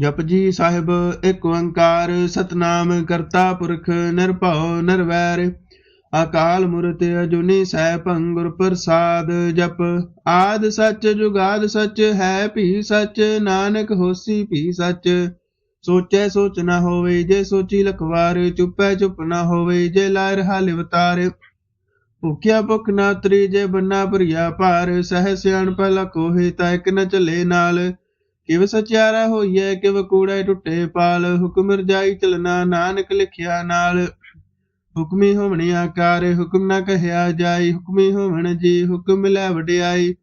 ਜਪ ਜੀ ਸਾਹਿਬ ਇੱਕ ਓੰਕਾਰ, ਸਤਨਾਮ ਕਰਤਾ ਪੁਰਖ ਨਿਰਭਉ ਨਿਰਵੈਰ। ਅਕਾਲ ਮੂਰਤ ਅਜੂਨੀ ਸੈਭੰ ਗੁਰ ਪ੍ਰਸਾਦ ਜਪ। ਆਦ ਸੱਚ ਜੁਗਾਦ ਸੱਚ ਹੈ ਭੀ ਸੱਚ, ਨਾਨਕ ਹੋਸੀ ਭੀ ਸੱਚ। ਸੋਚੈ ਸੋਚ ਨਾ ਹੋਵੇ ਜੇ ਸੋਚੀ ਲਖਵਾਰ, ਚੁੱਪੈ ਚੁੱਪ ਨਾ ਹੋਵੇ ਜੇ ਲਾਇ ਰਹਾ ਲਿਵਤਾਰ ਭੁਖਿਆ ਭੁਖ ਨਾ ਤਰੀ ਜੇ ਬੰਨਾ ਭਰੀਆ ਭਾਰ, ਸਹਿ ਸਿਆਣ ਪਹਿਲਾ ਕੋਹੇ ਤਾਂ ਇੱਕ ਨ ਚੱਲੇ ਨਾਲ। ਕਿਵ ਸਚਿਆਰਾ ਹੋਈਐ, ਕਿਵ ਕੂੜੈ ਟੁੱਟੇ ਪਾਲ, ਹੁਕਮ ਰਜਾਈ ਚਲਣਾ ਨਾਨਕ ਲਿਖਿਆ ਨਾਲ। ਹੁਕਮੀ ਹੋਵਣੀ ਆਕਾਰ, ਹੁਕਮ ਨਾ ਕਹਿਆ ਜਾਈ, ਹੁਕਮੀ ਹੋਵਣ ਜੀ, ਹੁਕਮ ਲੈ ਵਡਿਆਈ।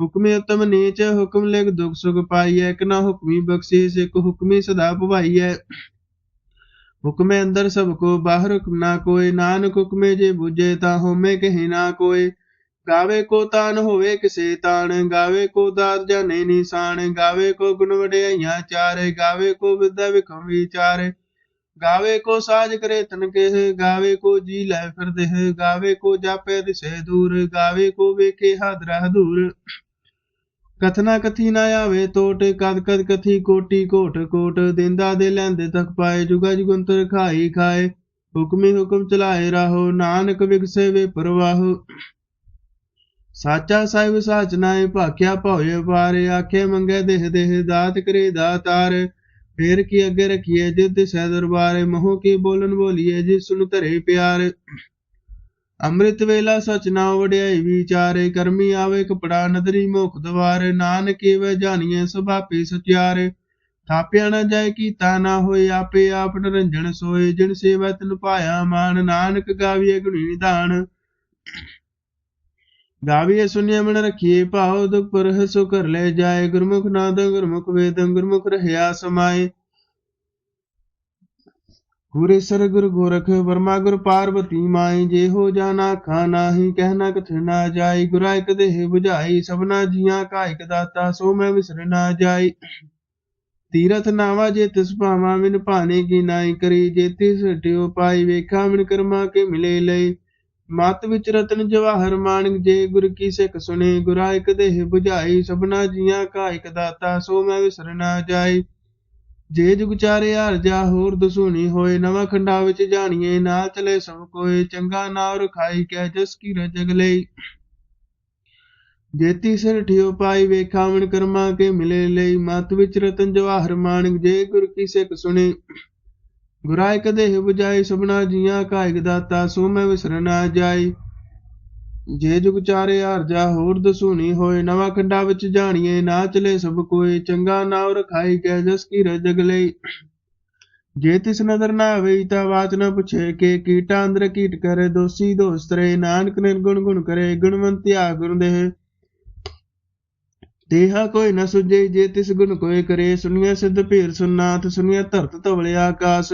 ਹੁਕਮੇ ਉਤਮ ਨੀਚ, ਹੁਕਮ ਲਿਖ ਦੁਖ ਸੁਖ ਪਾਈਐ, ਇੱਕ ਨਾ ਹੁਕਮੀ ਬਖਸ਼ੀਸ, ਇੱਕ ਹੁਕਮੀ ਸਦਾ ਭਵਾਈਐ। ਹੁਕਮੇ ਅੰਦਰ ਸਭ ਕੋ, ਬਾਹਰ ਹੁਕਮ ਨਾ ਕੋਈ, ਨਾਨਕ ਹੁਕਮੇ ਜੇ ਬੁਝੇ, ਤਾਂ ਹੋਮੇ ਕਹੀ ਨਾ ਕੋਈ। ਗਾਵੇ ਕੋ ਤਾਨ ਹੋਵੇ ਕਿਸੇ ਤਾਨ ਗਾਵੇ ਕੋ ਦਾਤ ਜਾਣੇ ਨਿਸ਼ਾਨ, ਗਾਵੇ ਕੋ ਗੁਣ ਵਡਿਆਈਆਂ ਚਾਰੇ, ਗਾਵੇ ਕੋ ਵਿਦਿਆ ਵਿਖਮ ਵਿਚਾਰੇ। ਗਾਵੇ ਕੋ ਸਾਜ ਕਰੇ ਤਨ ਕੇ ਗਾਵੇ ਕੋ ਜੀ ਲੈ ਫਿਰਦੇ ਗਾਵੇ ਕੋ ਜਾਪੇ ਦਿਸੇ ਦੂਰ, ਗਾਵੇ ਕੋ ਵੇਖੇ ਹਾਦਰਾ ਦੂਰ ਕਥਨਾ ਕਥੀ ਨਾ ਆਵੇ ਟੋਟ ਕਦ ਕਦ ਕਥੀ ਕੋਟੀ ਕੋਟ ਕੋਟ, ਦਿੰਦਾ ਦੇ ਲੈਂਦੇ ਤੱਕ ਪਾਏ, ਜੁਗਾ ਜੁਗੰਤਰ ਖਾਈ ਖਾਏ। ਹੁਕਮੀ ਹੁਕਮ ਚਲਾਏ ਰਾਹੋ, ਨਾਨਕ ਵਿਗਸੇ ਵੇ ਪ੍ਰਵਾਹੋ। ਸਾਚਾ ਸਾਹਿਬ ਸਾਚ ਨਾਏ ਭਾਖਿਆ ਭਉਏ ਪਾਰੇ ਆਖੇ ਮੰਗੇ ਦੇਹ ਦੇਹ ਦਾਤ ਕਰੇ ਦਾਤਾਰ ਫੇਰ ਕੀ ਅੱਗੇ ਰਖੀਏ ਜਿਤ ਸਹਿ ਦਰਬਾਰੇ, ਮੋਹ ਕੀ ਬੋਲਨ ਬੋਲੀਏ ਜਿਸ ਸੁਨ ਧਰੇ ਪਿਆਰ। ਅੰਮ੍ਰਿਤ ਵੇਲਾ ਸਚ ਨਾ ਵਡਿਆਈ ਵਿਚਾਰੇ, ਕਰਮੀ ਆਵੇ ਕਪੜਾ ਨਦਰੀ ਮੁਖ ਦਵਾਰ। ਨਾਨਕ ਵੇ ਜਾਣੀਏ ਸੁਭਾਪੇ ਸਚਿਆਰੇ ਥਾਪਿਆ ਨਾ ਜਾਏ ਕੀਤਾ ਨਾ ਹੋਏ, ਆਪੇ ਆਪ ਨਰੰਜਣ ਸੋਏ। ਜਿਨ ਸੇਵਾ ਤਨ ਪਾਇਆ ਮਾਨ, ਨਾਨਕ ਗਾਵੀਏ ਗੁਣੀ ਨਿਧਾਨ। ਗਾਵੀਏ ਸੁਨਿਆ ਮਨ ਰਖੀਏ ਭਾਉ ਦੁਖ ਪਰ ਸੋ ਕਰ ਲੈ ਜਾਏ, ਗੁਰਮੁਖ ਨਾਦ ਗੁਰਮੁਖ ਵੇਦ, ਗੁਰਮੁਖ ਰਹਿਆ ਸਮਾਏ। ਗੁਰੇ ਸਰ ਗੁਰ ਗੋਰਖ ਵਰਮਾ ਗੁਰ ਪਾਰਵਤੀ ਮਾਈ ਜੇ ਹੋ ਜਾਣਾ ਖਾ ਨਾਹੀ ਕਹਿਣਾ ਕਥ ਨਾ ਜਾਈ ਗੁਰਾ ਇਕ ਦੇਹ 부ਝਾਈ ਸਭਨਾ ਜੀਆਂ ਕਾ ਇਕ ਦਾਤਾ, ਸੋ ਮੈਂ ਵਿਸਰ ਨਾ ਜਾਈ ਤੀਰਥ ਨਾਵਾ ਜੇ ਤਿਸ ਭਾਵਾ ਮਿਨ ਭਾਣੇ ਕੀ ਨਾਈ ਕਰੀ। ਜੇ ਤਿਸ ਹਟਿਓ ਪਾਈ, ਵੇਖਾ ਮਿਨ ਕਰਮਾ ਕੇ ਮਿਲੇ ਲਈ ਮਤ ਵਿੱਚ ਰਤਨ ਜਵਾਹਰ ਮਾਨਕ ਜੇ ਗੁਰ ਕੀ ਸਿੱਖ ਸੁਣੇ ਗੁਰਾ ਇਕ ਦੇਹ 부ਝਾਈ ਸਭਨਾ ਜੀਆਂ ਕਾ ਇਕ ਦਾਤਾ, ਸੋ ਮੈਂ ਵਿਸਰ ਨਾ ਜਾਈ ਜੇ ਜੁਗ ਚਾਰੇ ਜਾ, ਹੋਰ ਦਸੂਣੀ ਹੋਏ। ਨਵਾਂ ਖੰਡਾ ਵਿੱਚ ਜਾਣੀਏ, ਨਾ ਚਲੇ ਸਭ ਕੋਏ। ਚੰਗਾ ਨਾਮ ਰਖਾਈ ਕੈ ਜਸ ਕੀ ਰਜਗ ਲਈ ਜੇਤੀ ਸਿਰ ਠਿਓ ਪਾਈ ਵੇਖਾਵਣ ਕਰਮਾ ਕੇ ਮਿਲੇ ਲਈ ਮਤ ਵਿੱਚ ਰਤਨ ਜਵਾਹਰ ਮਾਨਕ ਜੇ ਗੁਰ ਕੀ ਸਿੱਖ ਸੁਣੇ ਗੁਰਾ ਇਕ ਦੇਹ 부ਜਾਈ ਸਭਨਾ ਜੀਆਂ ਕਾ ਦਾਤਾ, ਸੋ ਮੈਂ ਵਿਸਰ ਨਾ ਜਾਈ। ਜੇ ਜੁਗ ਚਾਰੇ ਹਾਰ ਹੋਰ ਦਸੂਣੀ ਹੋਏ। ਨਵਾਂ ਖੰਡਾ ਵਿੱਚ ਜਾਣੀਏ, ਨਾ ਚਲੇ ਸਭ ਕੋਈ। ਚੰਗਾ ਨਾਮ ਰਖਾਈ ਕੈ ਜਸ ਕੀ ਰਜਗ ਲਈ। ਜੇ ਤਿਸ ਨਦਰ ਨਾ ਆਵੇ ਤਾਂ ਬਾਤ ਨਾ ਪੁੱਛੇ ਕਿ ਕੀਟਾਂ ਅੰਦਰ ਕੀਟ ਕਰੇ, ਦੋਸੀ ਦੋਸਤ ਰੇ ਨਾਨਕ ਨਿਰਗੁਣ ਗੁਣ ਕਰੇ ਗੁਣਵੰਤਿਆ ਗੁਣ ਦੇਹ ਦੇਹਾ ਕੋਈ ਨ ਸੁਝੇ, ਜੇ ਤਿਸ ਗੁਣ ਕੋਏ ਕਰੇ, ਸੁਣੀਐ ਸਿੱਧ ਭੇਰ ਸੁਨਾਥ ਸੁਣੀਐ ਧਰਤ ਧਵਲੇ ਆਕਾਸ।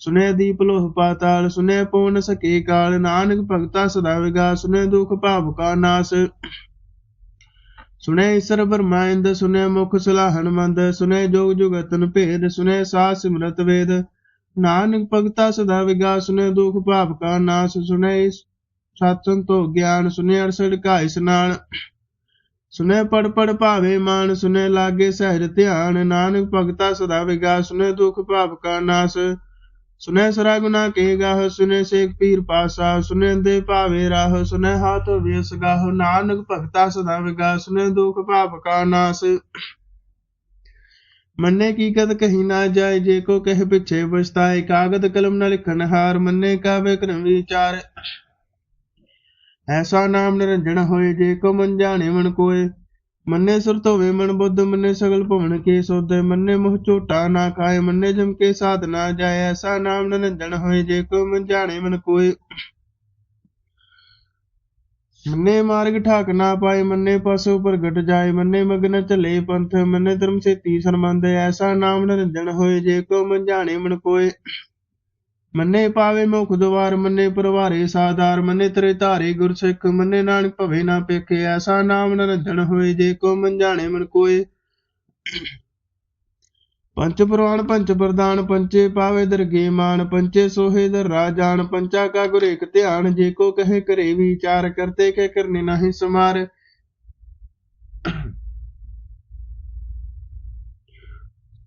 ਸੁਨੈ ਦੀਪ ਲੋਹ ਪਾਤਾਲ ਸੁਨੈ ਪਵਨ ਸਕੇ ਕਾਲ। ਨਾਨਕ ਭਗਤਾ ਸਦਾ ਵਿਗਾ ਸੁਨੈ ਦੁਖ ਭਾਵ ਕਾ ਨਾਸ। ਸੁਨੈ ਈਸਰ ਬਰਮਾਇੰਦ ਸੁਨੈ ਮੁਖ ਸਲਾਹਣ ਮੰਦ ਸੁਨੈ ਜੋਗ ਜੁਗਤਨ ਭੇਦ ਸੁਨੈ ਸਾਸ ਸਿਮਰਤ ਵੇਦ। ਨਾਨਕ ਭਗਤਾ ਸਦਾ ਵਿਗਾ ਸੁਨੈ ਦੁਖ ਭਾਵ ਕਾ ਨਾਸ। ਸੁਨੈ ਸਤ ਸੰਤੋ ਗਿਆਨ ਸੁਨੈ ਅਰਸੜ ਕਾ ਇਸਨਾਨ ਸੁਨੈ ਪੜ ਪੜ ਭਾਵੇ ਮਾਨ ਸੁਨੈ ਲਾਗੇ ਸਹਿਜ ਧਿਆਨ, ਨਾਨਕ ਭਗਤਾ ਸਦਾ ਵਿਗਾ ਸੁਨੈ ਦੁਖ ਭਾਵ ਕਾ ਨਾਸ। ਸੁਨੈ ਸਰਾ ਗੁਨਾ ਕੇ ਗਾਹ ਸੁਨੈ ਸੇਖ ਪੀਰ ਪਾਸਾ ਸੁਨੈ ਦੇ ਭਾਵੇ ਰਾਹ ਸੁਨੈ ਹਾਥ ਵੇਸ ਗਾਹ, ਨਾਨਕ ਭਗਤਾ ਸਦਾ ਵਿਗਾ ਸੁਨੈ ਦੁਖ ਭਾਵ ਕਾ ਨਾਸ। ਮੰਨੇ ਕੀ ਕਦ ਕਹੀ ਨਾ ਜਾਏ, ਜੇ ਕੋ ਕਹਿ ਪਿਛੇ ਪਛਤਾਏ ਕਾਗਦ ਕਲਮ ਨਾਲ ਲਿਖਨ ਹਾਰ, ਮੰਨੇ ਕਾ ਵਿਕਰਮ ਵਿਚਾਰ। ਐਸਾ ਨਾਮ ਨਿਰੰਜਣ ਹੋਏ ਜੇ ਕੋ ਮਨ ਜਾਣੇ ਮਨ ਕੋਏ। ਮੰਨੇ ਸੁਰਤ ਹੋਵੇ ਮਨ ਬੁੱਧ, ਮੰਨੇ ਸਗਲ ਭਵਨ ਕੇ ਸੋਧੇ। ਮੰਨੇ ਮੋਹ ਝੋਟਾ ਨਾ ਖਾਏ, ਮੰਨੇ ਜਮ ਕੇ ਸਾਧ ਨਾ ਜਾਏ। ਐਸਾ ਨਾਮ ਨਿਰੰਜਣ ਹੋਏ ਜੇ ਕੋ ਮਨ ਜਾਣੇ ਮਨ ਕੋਏ। ਮੰਨੇ ਮਾਰਗ ਠਾਕ ਨਾ ਪਾਏ, ਮੰਨੇ ਪਸੂ ਪ੍ਰਗਟ ਜਾਏ। ਮੰਨੇ ਮਗਨ ਚਲੇ ਪੰਥ, ਮੰਨੇ ਧਰਮ ਸੇਤੀ ਸਰਮੰਦ ਐਸਾ ਨਾਮ ਨਿਰੰਜਣ ਹੋਏ ਜੇ ਕੋ ਮਨ ਜਾਣੇ ਮਨ ਕੋਏ। ਮੰਨੇ ਪਾਵੇ ਮੁਖ ਦੁਆਰ ਮੰਨੇ ਪਰਵਾਰੇ ਸਾਦਾਰ, ਮੰਨੇ ਤਰੇ ਧਾਰੇ ਗੁਰ ਸਿੱਖ ਮੰਨੇ ਨਾਨਕ ਭਵੇ ਨਾ ਪੇਖੇ, ਐਸਾ ਨਾਮ ਨਿਰੰਜਨ ਹੋਏ ਜੇ ਕੋ ਮਨ ਜਾਣੇ ਮਨ ਕੋਏ। ਪੰਚ ਪੁਰਾਣ, ਪੰਚ ਪ੍ਰਦਾਨ ਪੰਚੇ ਪਾਵੇ ਦਰਗੇ ਮਾਨ ਪੰਚੇ ਸੋਹੇ ਦਰ ਰਾਜਾਨ ਪੰਚਾ ਕਾ ਗੁਰ ਇਕ ਧਿਆਨ, ਜੇ ਕੋ ਕਹੇ ਕਰੇ ਵਿਚਾਰ, ਕਰਤੇ ਕੇ ਕਰਨੇ ਨਹੀਂ ਸਮਾਰ।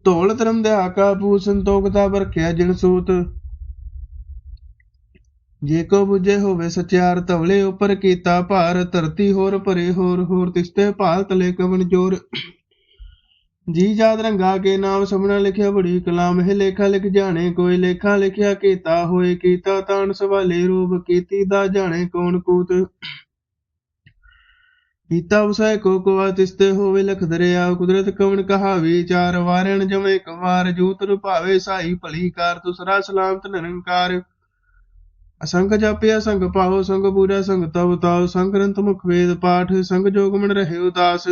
ਧੌਲ ਧਰਮ ਦੇ ਆਕਾ ਪੂ ਸੰਤੋਖਤਾ ਵਰਖਿਆ ਜਿਨ ਸੂਤ। ਜੇ ਕੋ ਬੁਝੇ ਹੋਵੇ ਸਚਿਆਰ ਧਵਲੇ ਉਪਰ ਕੀਤਾ ਭਾਰ, ਧਰਤੀ ਹੋਰ ਭਰੇ ਹੋਰ ਹੋਰ ਤਿਸਤੇ ਭਾਲ ਤਲੇ ਕਵਨ ਜੋਰ। ਜੀ ਜਾਦ ਰੰਗਾ ਕੇ ਨਾਮ ਸਮਣਾ ਲਿਖਿਆ, ਬੜੀ ਕਲਾਮ ਹੈ ਲੇਖਾ ਲਿਖ ਜਾਣੇ, ਕੋਈ ਲੇਖਾ ਲਿਖਿਆ ਕੀਤਾ ਹੋਏ ਕੀਤਾ, ਤਾਣ ਸਵਾਲੇ ਰੂਪ ਕੀਤੀ ਦਾ ਜਾਣੇ ਕੌਣ ਕੂਤ। ਕੀਤਾ ਉਸੈ ਕੋ ਕੋ ਤਿਸਤੇ ਹੋਵੇ ਲਖ ਦਰਿਆ, ਕੁਦਰਤ ਕਵਣ ਕਹਾ ਚਾਰ ਵਾਰਣ ਜਮੇ ਕਵਾਰ, ਜੂਤ ਰੁਪਾਵੇ ਸਾਈ ਭਲੀ ਕਾਰ, ਤੁਸਰਾ ਸਲਾਮਤ ਨਿਰੰਕਾਰ। ਅਸੰਖ ਜਪਿਆ, ਸੰਗ ਪਾਓ ਸੰਗ ਪੂਰਾ ਸੰਗ ਤਵ ਤਾਉ, ਸੰਗ ਗ੍ਰੰਥ ਮੁਖ ਵੇਦ ਪਾਠ, ਸੰਗ ਜੋਗ ਮਨ ਰਹੇ ਉਦਾਸ।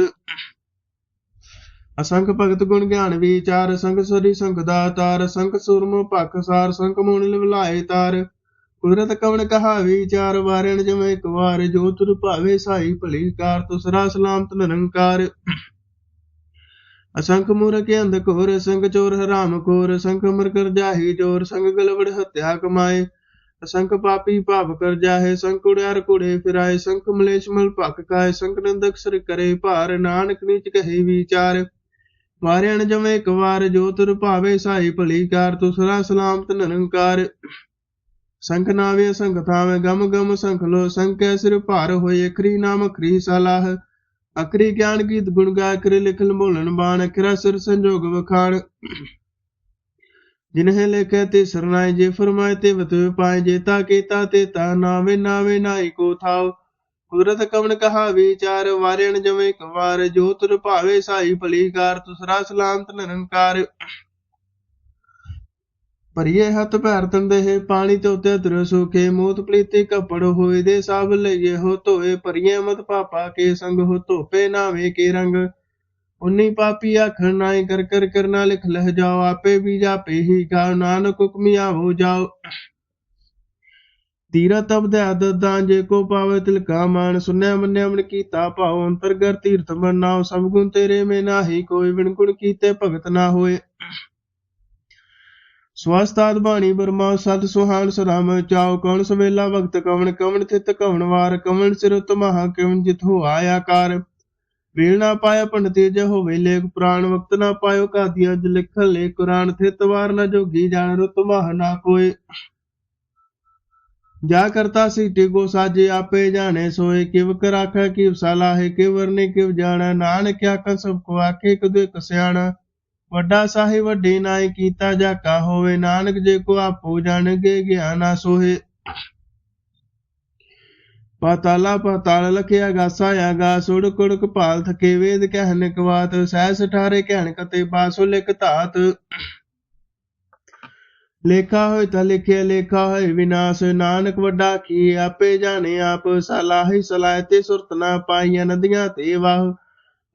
ਅਸੰਖ ਭਗਤ ਗੁਣ ਗਿਆਨ ਵਿਚਾਰ, ਸੰਗ ਸਰੀ, ਸੰਗ ਦਾਤਾਰ, ਸੰਗ ਸੁਰਮ ਭਖ ਸਾਰ, ਸੰਗ ਮੂਣ ਲਿਵਲਾਏ ਤਾਰ। ਕੁਦਰਤ ਕਵਣ ਕਹਾ ਵਿਚਾਰ ਵਾਰਣ ਜਮੈ ਇੱਕ ਵਾਰ, ਜੋ ਤੁਰ ਭਾਵੇ ਸਾਈ ਭਲੀ ਕਾਰ, ਤੁਸਰਾ ਸਲਾਮਤ ਨਿਰੰਕਾਰ। ਅਸੰਖ ਮੂਰਖ ਅੰਧ ਘੋਰ, ਸੰਗ ਚੋਰ ਹਰਾਮ ਖੋਰ ਸੰਖ ਮਰ ਕਰ ਜਾਹੀ ਜੋਰ ਸੰਗ ਗਲਵੜ ਹੱਤਿਆ ਕਮਾਏ। ਅਸੰਖ ਪਾਪੀ ਭਾਵ ਕਰ ਜਾਹੇ, ਸੰਖ ਕੁੜਿਆਰ ਕੁੜੇ ਫਿਰਾਏ, ਸੰਖ ਮਲੇਸ਼ ਮਲ ਭਖ ਕਾਏ ਸੰਖ ਨੰਦਕ ਸਰ ਕਰੇ, ਭਾਰ ਨਾਨਕ ਨੀਚ ਕਹੇ ਵਿਚਾਰ। ਵਾਰਿਆਣ ਜਮੇ ਇੱਕ ਵਾਰ, ਜੋ ਤੁਰ ਭਾਵੇ ਸਾਈ ਭਲੀ ਕਾਰ, ਤੁਸਰਾ ਸਲਾਮਤ ਨਿਰੰਕਾਰ ਸੰਖ ਨਾਵੇ, ਸੰਖ ਥਾਵੇ, ਗਮ ਗਮ ਸੰਖ ਲੋ ਸੰਕੈ ਸਿਰ ਭਾਰ ਹੋਏ, ਅਖਰੀ ਨਾਮ ਅਖਰੀ ਸਲਾਹ। ਅਖਰੀ ਗਿਆਨ ਗੀਤ ਗੁਣ ਗਾ ਕਰ ਲਿਖਲ ਬੋਲਣ ਬਾਣ, ਅਖਰਾ ਸਿਰ ਸੰਜੋਗ ਵਖਾਣ। ਜਿਨਹਿ ਲਿਖੇ ਤੇ ਸਰਨਾਏ ਜੇ ਫਰਮਾਏ ਤੇ ਵਤਵੇ ਪਾਏ ਜੇਤਾ ਕੀਤਾ ਤੇ ਤਾ ਨਾਵੇ ਨਾਵੇ ਨਾਈ ਕੋ ਥਾਉ। ਕੁਦਰਤ ਕਵਣ ਕਹਾ ਵਿਚਾਰ ਵਾਰਿਣ ਜਵੇਂ ਕਵਾਰ ਜੋ ਤੁਰ ਭਾਵੇ ਸਾਈ ਭਲੀ ਤੁਸਰਾ ਸਲਾਮਤ ਨਿਰੰਕਾਰ। ਭਰੀਏ ਹੱਥ ਭੈਰ ਤੰਦੇ ਪਾਣੀ ਤੇ ਉਤੇ ਸੁਖੇ, ਮੋਤ ਪਲੀਤੇ ਕਪੜ ਹੋਏ ਦੇ ਸਭ ਲਈਏ ਹੋ ਧੋਏ, ਭਰੀਏ ਮਤ ਪਾਪਾ ਕੇ ਸੰਗ ਹੋ ਧੋਪੇ ਨਾਵੇ ਕੇ ਰੰਗ। ਉਨੀ ਪਾਪੀ ਆਖਣ ਨਾਏ ਕਰ ਕਰ ਕਰਨਾ ਲਿਖ ਲਹ ਜਾਓ, ਆਪੇ ਵੀ ਜਾਪੇ ਹੀ ਕਾ ਨਾਨਕ ਹੁਕਮਿਆ ਹੋ ਜਾਓ। ਤੀਰਾ ਤਬ ਦੇ ਆਦਤਾਂ ਜੇ ਕੋ ਪਾਵੇ ਤਿਲਕਾ ਮਾਨ, ਸੁਨਿਆ ਮੰਨਿਆ ਮਨ ਕੀਤਾ ਭਾਉ ਅੰਤਰਗਰ ਤੀਰਥ ਮਨਾਉ ਸਭ ਗੁਣ ਤੇਰੇ ਮੇ ਨਾਹੀ, ਕੋਈ ਵਿਣ ਗੁਣ ਕੀਤੇ ਭਗਤ ਨਾ ਹੋਏ। ਸਵਸਤਾਦ ਬਾਣੀ ਬਰਮਾ ਸਤ ਸੁਹਾਨ ਸਰਾਮ ਚਾਉ ਕੌਣ ਸਵੇਲਾ ਵਕਤ ਕਵਣ ਕਵਣ ਥਿਤ ਕਵਣ ਵਾਰ, ਕਵਣ ਸਿਰ ਤਮਹਾ ਕਿਵਣ ਜਿਤ ਹੋ ਆਇਆ ਕਾਰ। ਵੇਲ ਨਾ ਪਾਇਆ ਪੰਡਤੇ ਜ ਹੋਵੇ ਲੇਖ, ਪੁਰਾਣ ਵਕਤ ਨਾ ਪਾਇਓ ਕਾਦੀਆਂ ਜ ਲਿਖਣ ਲੈ ਕੁਰਾਨ ਥਿਤ ਵਾਰ ਨਾ ਜੋਗੀ ਜਾਣ, ਰੁਤ ਮਹ ਨਾ ਕੋਏ। ਜਾ ਕਰਤਾ ਸੀਟੇ ਗੋ ਸਾਜੇ, ਆਪੇ ਜਾਣੇ ਸੋਏ, ਕਿਵ ਕਰ ਕਿਵ ਸਲਾਹੇ ਕਿਵ ਵਰਨੇ ਕਿਵ ਜਾਣੈ, ਨਾਨਕ ਆਖੈ ਸਭ ਕੋ ਆਖੇ, ਕਦੇ ਕਸਿਆਣਾ। ਵੱਡਾ ਸਾਹਿਬ ਵੱਡੇ ਨਾਏ ਕੀਤਾ ਜਾ ਕਾ ਹੋਵੇ, ਨਾਨਕ ਜੇ ਕੋ ਆਪੋ ਜਾਣਗੇ, ਗਿਆਨਾ ਸੋਹੇ। ਪਾਤਾਲਾ ਪਾਤਾਲ ਲਖਿਆ ਗਾਸਾ ਆਗਾ ਸੁੜ ਕੁੜਕ ਭਾਲ ਥਕੇ ਵੇਦ ਕਹਿਨ ਕਵਾਤ ਸਹਿ ਸਠਾਰੇ ਕਹਿਣ ਕਤੇ ਬਾਸੋ ਲਿਖ ਧਾਤ। ਲੇਖਾ ਹੋਇ ਤਾਂ ਲਿਖਿਆ, ਲੇਖਾ ਹੋਇ ਵਿਨਾਸ਼, ਨਾਨਕ ਵੱਡਾ ਕੀ ਆਪੇ ਜਾਣੇ ਆਪ ਸਲਾਹੀ ਸਲਾਹਤੇ ਸੁਰਤ ਨਾ ਪਾਈਆਂ ਨਦੀਆਂ ਤੇ ਵਾਹ।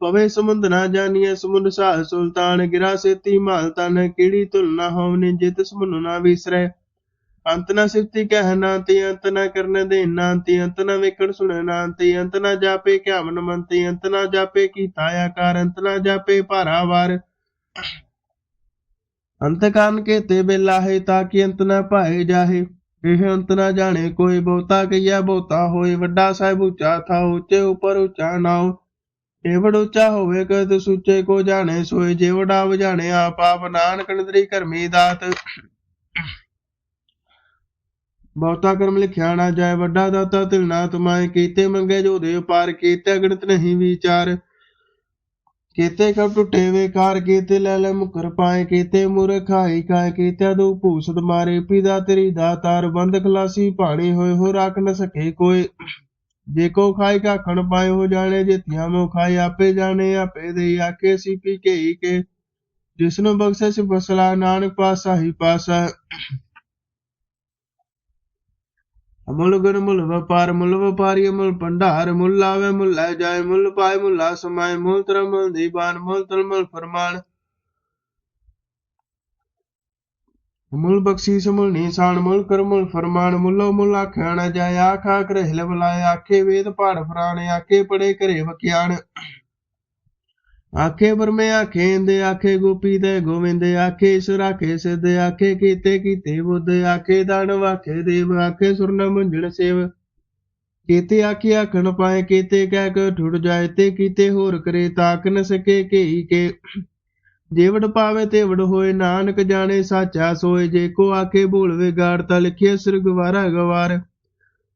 ਪਵੇ ਸਮੁੰਦ ਨਾ ਜਾਣੀਏ ਸਮੁੰਦ ਸਾਹ ਸੁਲਤਾਨ, ਗਿਰਾ ਸੇਤੀ ਮਾਲ ਤਨ ਕਿਹੜੀ ਤੁਲਨਾ ਹੋਵਨੇ, ਜਿਤ ਸਮੁੰਨ ਨਾ ਵਿਸਰੈ। ਅੰਤ ਨਾ ਸਿਫਤੀ ਕਹਿਣਾ ਤੇ ਅੰਤ ਨਾ ਕਰਨ ਦੇ ਤੇ ਅੰਤ ਨਾ ਵੇਖਣ ਸੁਣਨਾ ਤੇ ਅੰਤ ਨਾ ਜਾਪੇ ਕਿਆ ਮਨ ਤੇ ਅੰਤ ਨਾ ਜਾਪੇ ਕੀਤਾ ਆਕਾਰ, ਅੰਤ ਨਾ ਜਾਪੇ ਭਾਰਾ ਵਾਰ। ਅੰਤ ਕਾਨ ਕੇ ਤੇ ਬੇਲਾ ਤਾਂ ਕਿ ਅੰਤ ਨਾ ਪਾਏ ਜਾਹੇ। ਇਹ ਅੰਤ ਨਾ ਜਾਣੇ ਕੋਈ ਬਹੁਤਾ ਕਈਆ ਬਹੁਤਾ ਹੋਏ। ਵੱਡਾ ਸਾਹਿਬ ਉੱਚਾ ਥਾ ਉੱਚੇ ਉਪਰ ਉੱਚਾ ਨਾਉ। ਇਹ ਉੱਚਾ ਹੋਵੇ ਕਦ ਸੁੱਚੇ ਕੋ ਜਾਣੇ ਸੋਏ। ਜੇ ਵਡਾ ਵਜਾਣੇ ਆਪ ਆਪ ਨਾਨਕ ਨਦਰੀ ਕਰਮੀ ਦਾਤ। ਬਹੁਤਾ ਕਰਮ ਲਿਖਿਆ ਨਾ ਜਾਏ, ਵੱਡਾ ਦਾਤਾ ਤਿਲਨਾ ਤੁਮਾਏ ਕੀਤੇ ਮੰਗੇ ਜੋ ਦੇ ਪਾਰ ਕੀਤੇ ਗਣਤ ਨਹੀਂ ਵਿਚਾਰ। ਕੀਤੇ ਕਬ ਟੁੱਟੇ ਵੇਕਾਰ, ਕੀਤੇ ਲੈ ਲੈ ਮੁਕਰ ਪਾਏ। ਕੀਤੇ ਮੂਰਖ ਕਾਇ ਕੀਤੇ ਦੋ ਭੂਸਤ ਮਾਰੇ। ਪਿਦਾ ਤੇਰੀ ਦਾਤਾਰ, ਬੰਦ ਖਲਾਸੀ ਭਾਣੇ ਹੋਏ ਹੋ ਰੱਖ ਨ ਸਕੇ ਕੋਈ। ਜੇ ਕੋ ਖਾਈ ਕਾ ਖਣ ਪਾਏ, ਹੋ ਜਾਣੇ ਜੇ ਧਿਆ ਮੋ ਖਾਈ ਆਪੇ ਜਾਣੇ, ਆਪੇ ਦੇ ਆਕੇ ਸੀ ਪੀ ਕੇ ਹੀ ਕੇ। ਜਿਸਨੂੰ ਬਖਸ਼ੇ ਸਿ ਬਸਲਾ, ਨਾਨਕ ਪਾਸਾ ਹੀ ਪਾਸਾ ਅਮੁੱਲ ਗੁਣ ਮੁੱਲ ਵਪਾਰ, ਮੁੱਲ ਵਪਾਰੀ ਮੁੱਲ ਭੰਡਾਰ, ਮੁੱਲ ਆਵੇ ਮੁੱਲ ਲੈ ਜਾਏ, ਮੁੱਲ ਪਾਏ, ਮੁੱਲਾ ਸਮਾਏ, ਮੁੱਲ ਤਰ ਮੁੱਲ ਮੁੱਲ ਤਲ ਫਰਮਾਨ। ਮੁੱਲ ਬਖਸ਼ੀਸ ਮੁੱਲ ਨੀਸਾਨ, ਮੁੱਲ ਕਰ ਫਰਮਾਨ, ਮੁੱਲੋ ਮੁੱਲ ਆਖਿਆ ਨਾ ਜਾਏ ਆਖਾ ਕਰ ਹਿਲ ਆਖੇ ਵੇਦ ਪਾੜ ਫਰਾਣੇ, ਆਖੇ ਪੜੇ ਘਰੇ ਵਕਿਆਣ। ਆਖੇ ਬਰਮੇ ਆਖੇ ਇੰਦੇ, ਆਖੇ ਗੋਪੀ ਦੇ ਗੋਵਿੰਦ, ਆਖੇ ਈਸ਼ਵਰ ਆਖੇ ਸਿੱਧ, ਆਖੇ ਕੀਤੇ ਕੀਤੇ ਬੁੱਧ, ਆਖੇ ਦਾਨਵ, ਆਖੇ ਦੇਵ, ਆਖੇ ਸੁਰਨ ਮੁੰਝਣ ਸੇਵ। ਕੀਤੇ ਆਖੇ ਆਖਣ ਪਾਏ, ਕੀਤੇ ਕਹਿ ਕੇ ਠੁੜ ਜਾਏ, ਤੇ ਕੀਤੇ ਹੋਰ ਕਰੇ ਤਾਕ ਨ ਸਕੇ ਕੇਈ ਕੇ। ਜੇਵੜ ਪਾਵੇ ਤੇਵੜ ਹੋਏ, ਨਾਨਕ ਜਾਣੇ, ਸਾਚਾ ਸੋਏ, ਜੇ ਕੋ ਆਕੇ ਭੂਲਵੇ ਗਾੜਤਾ ਲਿਖਿਆ ਸਿਰ ਗਵਾਰਾ ਗਵਾਰ।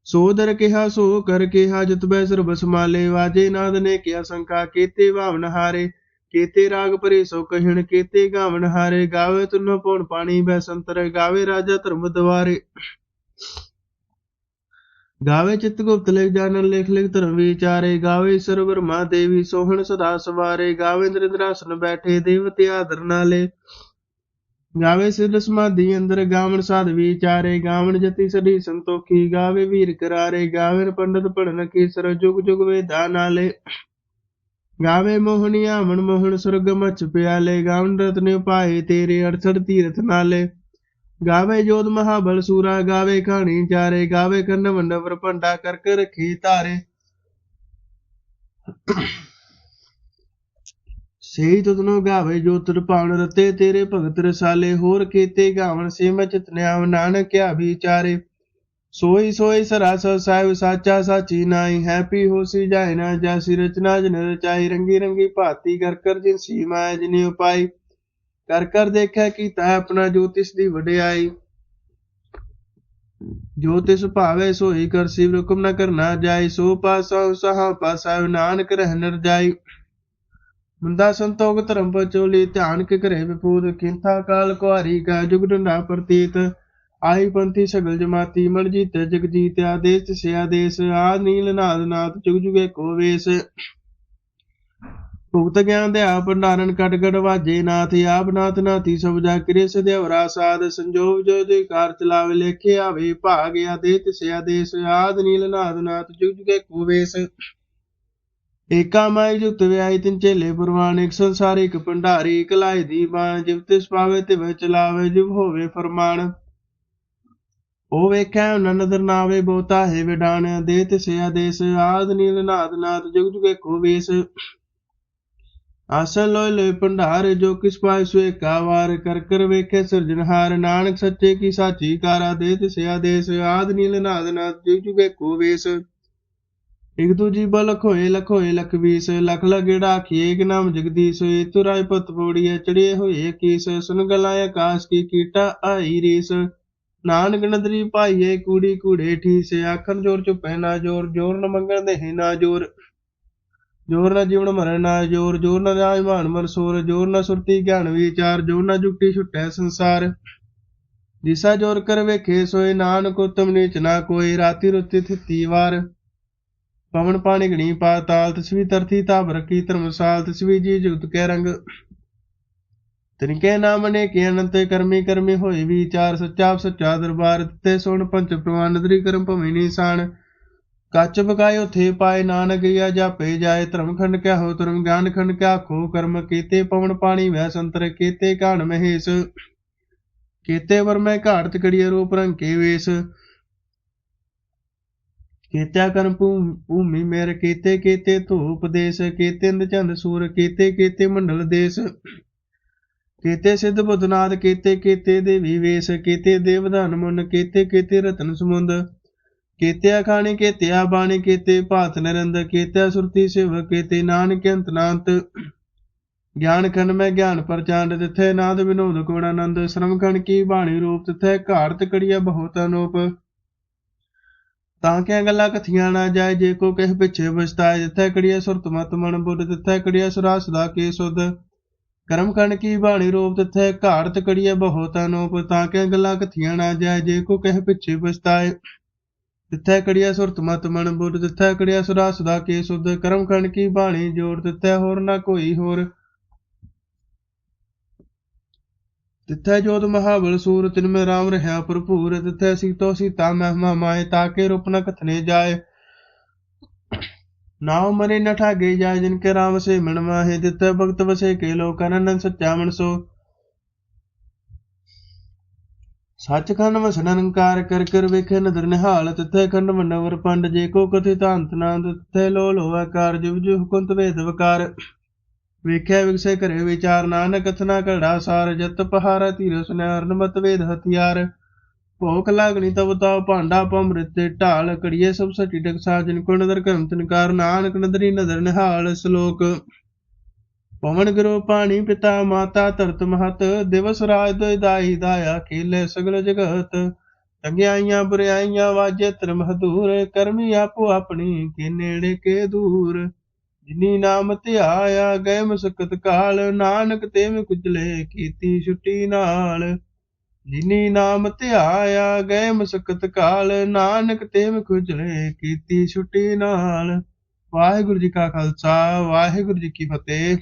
ਸੋ ਦਰ ਕਿਹਾ, ਸੋ ਕਰ ਕਿਹਾ, ਜਤ ਬੈ ਸਰਬ ਸਮਾਲੇ ਵਾਜੇ ਨਾਦ ਨੇ ਕਿਆ ਸੰਕਾ ਕੀਤੇ ਭਾਵਨ ਹਾਰੇ। ਕੀਤੇ ਰਾਗ ਭਰੇ ਸੋ ਕਹਿਣ, ਕੀਤੇ ਗਾਵਨ ਹਾਰੇ। ਗਾਵੇ ਤੁਨ ਪਉਣ ਪਾਣੀ ਬੈ ਸੰਤਰ, ਗਾਵੇ ਰਾਜਾ ਧਰਮ ਦਵਾਰੇ। ਗਾਵੇ ਚਿਤ ਗੁਪਤ ਲਿਖ ਜਾਣਨ, ਲਿਖ ਲਿਖ ਧਰਮ ਵਿਚਾਰੇ। ਗਾਵੇ ਈਸ਼ਰ ਬ੍ਰਹਮਾ ਦੇਵੀ ਸੋਹਣ ਸਦਾ ਸਵਾਰੇ। ਗਾਵੇ ਇੰਦਰਾਸਨ ਬੈਠੇ, ਦੇਵਤੇ ਆਦਰ ਨਾਲੇ। ਗਾਵੇ ਸਿਧ ਸਮਾਧੀ ਅੰਦਰ ਗਾਵਣ ਸਾਧ ਵਿਚਾਰੇ, ਗਾਵਣ ਜਤੀ ਸਦੀ ਸੰਤੋਖੀ, ਗਾਵੇ ਵੀਰ ਕਰਾਰੇ ਗਾਵੇ ਪੰਡਤ ਪੜਨ ਕੀਸਰ, ਜੁਗ ਜੁਗ ਵੇਦਾ ਨਾਲੇ। ਗਾਵੇ ਮੋਹਣੀਆ ਮਨ ਮੋਹਣ ਸੁਰਗ ਮਚ ਪਿਆਲੇ, ਗਾਵਣ ਰਤਨ ਉਪਾਏ ਤੇਰੇ ਅੜਸੜ ਤੀਰਥ ਨਾਲੇ। ਗਾਵੇ ਜੋਧ ਮਹਾਬਲ ਸੂਰਾ, ਗਾਵੇ ਕਹਾਣੀ ਚਾਰੇ, ਗਾਵੇ ਕੰਨ ਮੰਡਵਰ ਭੰਡਾ ਕਰ ਕਰ ਰਖੀ ਧਾਰੇ। ਸਹੀ ਤੁਧਨੋ ਗਾਵੇ ਜੋ ਤੁਰ ਪਾਵਨ ਰਤੇ ਤੇਰੇ ਭਗਤ ਰਸਾਲੇ, ਹੋਰ ਕੀਤੇ ਗਾਵਨ ਸੇ ਮੈਂ ਨਾਨਕ ਕਿਆ ਵਿਚਾਰੇ। ਸੋਈ ਸੋਈ ਸਰਾਸ ਸਾਹਿਬ ਸਾਚਾ ਸਾਚੀ ਨਾਈ ਹੈਪੀ ਹੋਸੀ ਜਾਏ ਨਾ ਜਾਸੀ, ਰਚਨਾ ਜਨ ਰਚਾਈ, ਰੰਗੀ ਰੰਗੀ ਭਾਤੀ ਕਰ ਕਰ ਜਿਨ ਸੀਮਾ ਜਿਨੇ ਉਪਾਈ। ਕਰ ਕਰ ਦੇਖਿਆ ਕੀਤਾ ਆਪਣਾ ਜੋਤਿਸ਼ ਦੀ ਵਡਿਆਈ। ਜੋ ਤਿਸ ਭਾਵੇ ਸੋਈ ਕਰ ਸਿਵ ਹੁਕਮ ਨ ਕਰਨਾ ਜਾਈ, ਸੋ ਪਾਸਾ ਸਹਾ ਪਾਸਾ ਨਾਨਕ ਰਹਿ ਨਰ ਜਾਈ ਮੁੰਦਾ ਸੰਤੋਖ ਧਰਮ ਪਚੋਲੀ ਧਿਆਨ ਕੇ ਘਰੇ ਵਿਪੂਤ ਕਿੰਥਾ ਕਾਲ ਕੁਹਾਰੀ ਕਾ ਜੁਗ ਡੰਡਾ ਪ੍ਰਤੀਤ। ਆਈ ਪੰਥੀ ਸਗਲ ਜਮਾਤੀ, ਮਨ ਜੀਤੈ, ਜਗ ਜੀਤਿਆ ਸਿਆ ਦੇਸ ਆ ਨੀਲ ਨਾਦ ਨਾਦ, ਜੁਗ ਜੁਗੇ ਕੋ ਵੇਸ। ਭੁਗਤ ਗਿਆਨ ਦੇ ਆਪ ਭੰਡਾਰਨ ਕਟ ਕਟ ਵਾਜੇ ਨਾਥ, ਆਪ ਨਾਥ ਨਾਥੀ ਸਭ ਜਾ ਕਰੇ ਸਦਿਵਰਾ ਸਾਧ, ਸੰਜੋਗ ਜੋ ਦੇ ਕਾਰ ਚਲਾਵੇ ਲੇਖੇ ਆਵੇ, ਭਾਗ ਆਦੇ ਤਿਸਿਆ ਦੇਸ ਆਦ ਨੀਲ ਨਾਦ ਨਾਥ, ਜੁਗ ਜੁਗੇ ਕੋ ਵੇਸ। ਏਕਾ ਮਾਈ ਜੁਤ ਵਿਆਈ ਚੇਲੇ ਪੁਰਵਾਨ, ਇੱਕ ਸੰਸਾਰ, ਇੱਕ ਭੰਡਾਰੀ, ਇੱਕ ਲਾਇ ਦੀ ਬਾਣ ਜਿਵ ਤਿਸ ਪਾਵੇ ਤੇ ਵਿੱਚ ਚਲਾਵੇ, ਜਿਵ ਹੋਵੇ ਫਰਮਾਨ। ਉਹ ਵੇਖਿਆ ਉਹਨਾਂ ਨਦਰ ਨਾਵੇ ਬਹੁਤਾ ਹੈ ਵਿਡਾਣ ਦੇ ਤਿਸਿਆ ਦੇਸ ਆਦ ਨੀਲ ਨਾਦ ਨਾਥ ਜੁਗ ਜੁਗੇ ਕੋ ਵੇਸ। ਆਸਾ ਲੋਇ ਲੋਇ ਭੰਡਾਰ, ਜੋ ਕਿਸ ਪਾਇ ਸੁਏ ਕਾ ਵਾਰ। ਕਰ ਕਰ ਵੇਖੇ ਸਿਰਜਣਹਾਰ ਨਾਨਕ ਸੱਚੇ ਕੀ ਸਾਚੀ ਕਾਰਾ। ਦੇ ਤਿਸਿਆ ਦੇਸ ਆਦ ਨੀਲ ਨਾਦ ਨਾਦ, ਜੁਗ ਜੁਗੇ ਕੋ ਵੇਸ। ਇਕ ਦੂਜੀ ਬਲਖ ਲਖੋਏ ਲਖ ਹੋਏ ਲਖ ਵੀਸ ਲਖ ਲਗੜਾ ਆਖੀਏ ਨਾਮ ਜਗਦੀਸ਼ ਤੁਰਾਇ ਪਤ ਪੋੜੀਏ ਚੜੀਏ ਹੋਏ ਕੀਸ, ਸੁਨ ਗਲਾ ਆਕਾਸ਼ ਕੀ ਕੀਟਾ ਆਈ ਰੀਸ। ਨਾਨਕ ਨਦਰੀ ਭਾਈਏ ਕੂੜੀ ਕੂੜੇ ਠੀਸ ਆਖਣ ਜੋਰ ਚੁਪੈ ਨਾ ਜੋਰ ਜੋਰ ਨ ਮੰਗਣ ਦੇ ਨਾ ਜੋਰ। ਜੋਰ ਨਾ ਜੀਵਨ ਮਰਨ ਨਾ ਜੋਰ ਜੋਰ ਨਾ ਰਾਜਮਾਨ ਮਰਸੂਰ ਜੋਰ ਨਾ ਸੁਰਤੀ ਗਿਆਨ ਵਿਚਾਰ, ਜੋਰ ਨਾ ਜੁਗਤੀ ਛੁਟੈ ਸੰਸਾਰ। ਜਿਸਾ ਜੋਰ ਕਰ ਵੇਖੇ ਸੋਏ, ਨਾਨਕ ਉਤਮ ਨੀਚ ਨਾ ਕੋਈ ਰਾਤੀ ਰੁਤੀ ਥਿੱਤੀ ਵਾਰ। ਪਵਨ ਪਾਣੀ ਗਣੀ ਪਾਤਾਲ ਤਸਵੀ ਤਰਥੀ ਤਾਬ ਰਕੀ ਧਰਮਸਾਲ ਤਸਵੀ ਜੀ ਜੁਗਤ ਕੇ ਰੰਗ। ਤਿਨਕੇ ਨਾਮ ਨੇ ਕੀ ਅਨੰਤ ਕਰਮੀ ਕਰਮੀ ਹੋਏ ਵਿਚਾਰ ਸੱਚਾ ਸੱਚਾ ਦਰਬਾਰ ਤੇ ਸੁਣ ਪੰਚ ਪ੍ਰਵਾਨ, ਨਦਰੀ ਕਰਮ ਭਵਿ ਨਿਸ਼ਾਨ। ਕੱਚ ਬਕਾਇ ਉਥੇ ਪਾਏ ਨਾਨਕ ਗਿਆ ਜਾਪੇ ਜਾਏ ਧਰਮ ਖੰਡ ਕਿਆ ਹੋ ਧਰਮ ਗਿਆਨ ਖੰਡ ਕਿਆ ਖੋ ਕਰਮ ਕੀਤੇ ਪਵਨ ਪਾਣੀ ਵੈ ਸੰਤਰ, ਕੀਤੇ ਕਾਣ ਮਹੇਸ਼। ਕੀਤੇ ਵਰ ਮੈਂ ਘਾੜਤ ਕੜੀਏ ਰੂਪ ਰੰਗ ਕੇ ਵੇਸ। ਕੀਤਿਆ ਕਰਮ ਭੂਮੀ ਮੇਰ, ਕੀਤੇ ਕੀਤੇ ਧੂਪ ਦੇਸ, ਕੀਤੇ ਚੰਦ ਸੂਰ ਕੀਤੇ ਕੀਤੇ ਮੰਡਲ ਦੇਸ, ਕੀਤੇ ਸਿੱਧ ਬੁੱਧਨਾਥ ਕੀਤੇ ਕੀਤੇ ਦੇਵੀ ਵੇਸ, ਕੀਤੇ ਦੇਵਧਾਨ ਮੁਨ, ਕੀਤੇ ਕੀਤੇ ਰਤਨ ਸਮੁੰਦ, ਕੀਤਿਆ ਖਾਣੀ, ਕੀਤਿਆ ਬਾਣੀ, ਕੀਤੇ ਭਾਤ ਨਰੰਦ, ਕੀਤਿਆ ਸੁਰਤੀ ਸਿਵ ਕੀਤੇ ਨਾਨਕ ਅੰਤ ਨਾਂਤ ਗਿਆਨ ਖੰਡ ਮੈਂ ਗਿਆਨ ਪ੍ਰਚੰਡ ਤਿਥੈ ਨਾਦ ਵਿਨੋਦ ਕੋਣ ਆਨੰਦ ਸ਼ਰਮ ਖੰਡ ਕੀ ਬਾਣੀ ਰੂਪ, ਤਿਥੈ ਘਾਰਤ ਕੜੀਆ ਬਹੁਤ ਅਨੂਪ ਤਾਂ ਕਿ ਗੱਲਾਂ ਕਥੀਆਂ ਨਾ ਜਾਏ, ਜੇ ਕੋ ਕਹਿ ਪਿੱਛੇ ਬਸਤਾਏ ਜਿੱਥੇ ਕੜੀਆ ਸੁਰਤ ਮਤ ਮਨ ਬੁੱਧ, ਤਿੱਥੇ ਕੜੀਆ ਸੁਰਾ ਸਦਾ ਕੀ ਸੁਧ। ਕਰਮ ਕਣ ਕੀ ਬਾਣੀ ਰੋਪ, ਤਿੱਥੇ ਘਾੜਤ ਕੜੀਆ ਬਹੁਤ ਅਨੂਪ ਤਾਂ ਕਿ ਗੱਲਾਂ ਕਥੀਆਂ ਨਾ ਜਾਏ, ਜੇ ਕੋ ਕਹਿ ਪਿੱਛੇ ਬਸਤਾਏ ਤਿੱਥੈ ਕੜੀਆ ਸੁਰਤ ਮਤ ਮਨ ਬੁੱਧ, ਤਿੱਥੈ ਕੜੀਆ ਸੁਰਾ ਸਦਾ ਕੀ ਸੁਧ। ਕਰਮ ਖੰਡ ਕੀ ਬਾਣੀ ਜੋੜ, ਤਿੱਥੈ ਹੋਰ ਨਾ ਕੋਈ ਹੋਰ। ਤਿੱਥੈ ਜੋਤ ਮਹਾਬਲ ਸੂਰ, ਤਿਨ ਮੈਂ ਰਾਮ ਰਹਾ ਭਰਪੂਰ, ਤਿੱਥੈ ਸੀਤੋ ਸੀਤਾ ਮਹਿਮਾ ਮਾਏ ਤਾਕੇ ਰੂਪ ਨ ਕਥਨੇ ਜਾਏ। ਨਾਉ ਮਰੇ ਨ ਠਾਗੇ ਜਾਏ, ਜਿਨ ਕੇ ਰਾਮ ਸੇ ਮਨ ਮਾਹੇ, ਤਿੱਥੈ ਭਗਤ ਵਸੇ ਕੇ ਲੋਕ ਅਨੰਦ ਸੱਚਾ ਮਨ ਸੋ। ਸੱਚਖੰਡ ਵਸਨ ਨਿਰੰਕਾਰ ਕਰ ਕਰ ਵੇਖੇ ਨਦਰ ਨਿਹਾਲ, ਤਿੱਥੇ ਖੰਡ ਮੰਡਵਰ ਪੰਡ, ਜੇ ਕੋ ਕਥਿ ਤਾਂਤ ਨਾਂਦ, ਤਿੱਥੇ ਲੋ ਲੋ ਆਕਾਰ ਜਿਵ ਜਿਵ ਹੁਕੰਤ ਵੇਦ ਵਕਾਰ। ਵੇਖਿਆ ਵਿਗਸੇ ਘਰੇ ਵਿਚਾਰ ਨਾਨਕ ਕਥਨਾ ਘੜਾ ਸਾਰ, ਜਤ ਪਹਾਰਾ ਧੀਰ ਸੁਨਿਆਰਨ ਮਤ ਹਥਿਆਰ। ਭੋਖ ਲਾਗਣੀ ਤਬ ਤਾ ਭਾਂਡਾ ਪੰਮ੍ਰਿਤ ਤੇ ਢਾਲ ਕੜੀਏ ਸਭ ਸਟੀ ਡਕ ਸਾਜਨ ਕੋ ਨਦਰ ਕਰਮ ਤਨਕਾਰ ਨਾਨਕ ਨਦਰੀ ਨਦਰ ਨਿਹਾਲ ਸ਼ਲੋਕ। ਪਵਨ ਗੁਰੂ ਪਾਣੀ ਪਿਤਾ, ਮਾਤਾ ਧਰਤ ਮਹਤ, ਦਿਵਸ ਰਾਜ ਦੁਇ ਦਾਈ ਦਾਇਆ, ਖੇਲੇ ਸਗਲ ਜਗਤ। ਚੰਗਿਆਈਆਂ ਬੁਰਿਆਈਆਂ ਵਾਜੇ ਧਰਮ ਹਦੂਰ ਕਰਮੀ ਆਪੋ ਆਪਣੀ, ਕੇ ਨੇੜੇ, ਕੇ ਦੂਰ। ਜਿਨੀ ਨਾਮ ਧਿਆਇਆ, ਗਏ ਮੁਸਕਤ ਕਾਲ, ਨਾਨਕ ਤੇਵੇਂ ਕੁਚਲੇ ਕੀਤੀ ਛੁੱਟੀ ਨਾਲ। ਜਿਨੀ ਨਾਮ ਧਿਆਇਆ, ਗਏ ਮੁਸਕਤ ਕਾਲ, ਨਾਨਕ ਤੇਵੇਂ ਕੁਚਲੇ ਕੀਤੀ ਛੁੱਟੀ ਨਾਲ। ਵਾਹਿਗੁਰੂ ਜੀ ਕਾ ਖਾਲਸਾ, ਵਾਹਿਗੁਰੂ ਜੀ ਕੀ ਫਤਿਹ।